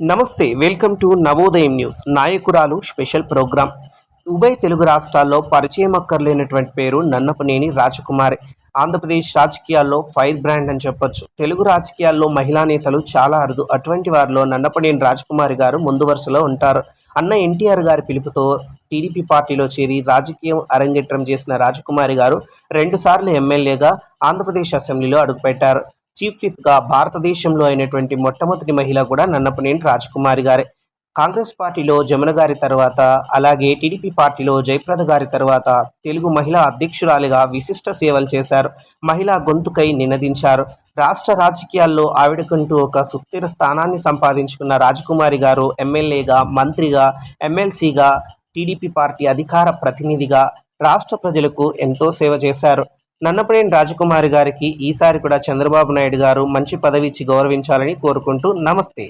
నమస్తే welcome to Navodayam news. నాయకురాలు special program. ఉభయ తెలుగు రాష్ట్రాల్లో పరిచయం అక్కర్లేనటువంటి పేరు నన్నపనేని రాజకుమారి. ఆంధ్రప్రదేశ్ రాజకీయాల్లో ఫైర్ బ్రాండ్ అని చెప్పొచ్చు. తెలుగు రాజకీయాల్లో మహిళా నేతలు చాలా అరుదు. అటువంటి వారిలో నన్నపనేని రాజకుమారి గారు ముందు వరుసలో ఉంటారు. అన్న ఎన్టీఆర్ గారి పిలుపుతో టీడీపీ పార్టీలో చేరి రాజకీయం అరంగేట్రం చేసిన రాజకుమారి గారు రెండుసార్లు ఎమ్మెల్యేగా ఆంధ్రప్రదేశ్ అసెంబ్లీలో అడుగుపెట్టారు. చీఫ్ విప్గా భారతదేశంలో అయినటువంటి మొట్టమొదటి మహిళ కూడా నన్నపనేని రాజకుమారి గారే. కాంగ్రెస్ పార్టీలో జమున గారి తర్వాత అలాగే టీడీపీ పార్టీలో జయప్రద గారి తర్వాత తెలుగు మహిళా అధ్యక్షురాలిగా విశిష్ట సేవలు చేశారు. మహిళా గొంతుకై నినదించారు. రాష్ట్ర రాజకీయాల్లో ఆవిడకంటూ ఒక సుస్థిర స్థానాన్ని సంపాదించుకున్న రాజకుమారి గారు ఎమ్మెల్యేగా మంత్రిగా ఎమ్మెల్సీగా టీడీపీ పార్టీ అధికార ప్రతినిధిగా రాష్ట్ర ప్రజలకు ఎంతో సేవ చేశారు. నన్నపనేని రాజకుమారి గారికి ఈసారి కూడా చంద్రబాబు నాయుడు గారు మంచి పదవి ఇచ్చి గౌరవించాలని కోరుకుంటూ నమస్తే.